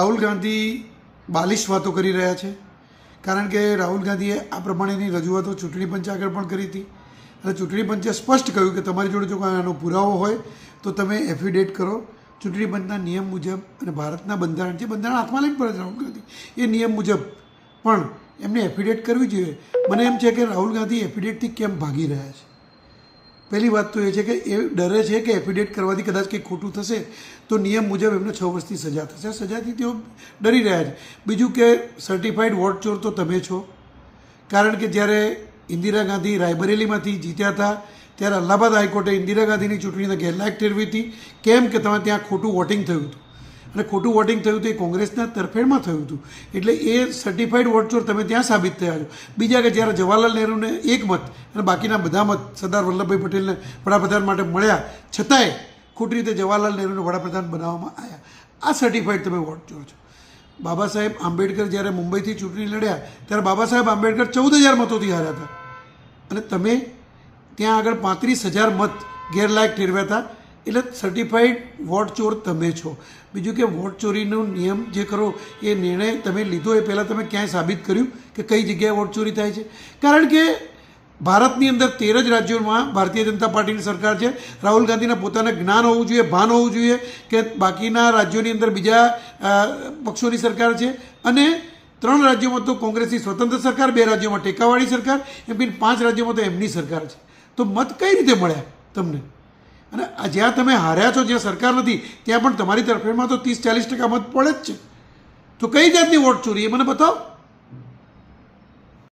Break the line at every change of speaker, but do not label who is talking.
રાહુલ ગાંધી બાલિશ વાતો કરી રહ્યા છે. કારણ કે રાહુલ ગાંધીએ આ પ્રમાણેની રજૂઆતો ચૂંટણી પંચ આગળ પણ કરી હતી. અને ચૂંટણી પંચે સ્પષ્ટ કહ્યું કે તમારી જોડે જો કોઈ આનો પુરાવો હોય, તો તમે એફિડેટ કરો. ચૂંટણી પંચના નિયમ મુજબ અને ભારતના બંધારણ, જે બંધારણ હાથમાં લઈને પડે રાહુલ ગાંધી, એ નિયમ મુજબ પણ એમને એફિડેટ કરવી જોઈએ. મને એમ છે કે રાહુલ ગાંધી એફિડેટથી કેમ ભાગી રહ્યા છે? પહેલી વાત તો એ છે કે એ ડરે છે કે એફિડેટ કરવાથી કદાચ કંઈક ખોટું થશે, તો નિયમ મુજબ એમને છ વર્ષથી સજા થશે. સજાથી તેઓ ડરી રહ્યા છે. બીજું કે સર્ટિફાઈડ વોટ ચોર તો તમે છો. કારણ કે જ્યારે ઇન્દિરા ગાંધી રાયબરેલીમાંથી જીત્યા હતા, ત્યારે અલ્હાબાદ હાઈકોર્ટે ઇન્દિરા ગાંધીની ચૂંટણીને ગેરલાયક ઠેરવી હતી કેમ કે તમે ત્યાં ખોટું વોટિંગ થયું હતું? અને ખોટું વોટિંગ થયું હતું એ કોંગ્રેસના તરફેણમાં થયું હતું. એટલે એ સર્ટિફાઈડ વોટ ચોર તમે ત્યાં સાબિત થયા છો. બીજા કે જ્યારે જવાહરલાલ નહેરુને એક મત અને બાકીના બધા મત સરદાર વલ્લભભાઈ પટેલને વડાપ્રધાન માટે મળ્યા, છતાંય ખોટી રીતે જવાહરલાલ નહેરુને વડાપ્રધાન બનાવવામાં આવ્યા. આ સર્ટિફાઈડ તમે વોટ ચોર છો. બાબા સાહેબ આંબેડકર જ્યારે મુંબઈથી ચૂંટણી લડ્યા, ત્યારે બાબા સાહેબ આંબેડકર ચૌદ હજાર મતોથી હાર્યા હતા. અને તમે ત્યાં આગળ પાંત્રીસ હજાર મત ગેરલાયક ઠેરવ્યા હતા. એટલે સર્ટિફાઈડ વોટ ચોર તમે છો. બીજું કે વોટ ચોરીનો નિયમ જે કરો, એ નિર્ણય તમે લીધો એ પહેલાં તમે ક્યાંય સાબિત કર્યું કે કઈ જગ્યાએ વોટ ચોરી થાય છે? કારણ કે ભારતની અંદર તેર જ રાજ્યોમાં ભારતીય જનતા પાર્ટીની સરકાર છે. રાહુલ ગાંધીના પોતાના જ્ઞાન હોવું જોઈએ, ભાન હોવું જોઈએ કે બાકીના રાજ્યોની અંદર બીજા પક્ષોની સરકાર છે. અને ત્રણ રાજ્યોમાં તો કોંગ્રેસની સ્વતંત્ર સરકાર, બે રાજ્યોમાં ટેકાવાળી સરકાર, એમ પીને પાંચ રાજ્યોમાં તો એમની સરકાર છે. તો મત કઈ રીતે મળ્યા તમને? અને જ્યાં તમે હાર્યા છો, જ્યાં સરકાર નથી, ત્યાં પણ તમારી તરફેણમાં તો ત્રીસ ચાલીસ ટકા મત પડે જ છે. તો કઈ જાતની વોટ ચોરી એ મને બતાવો.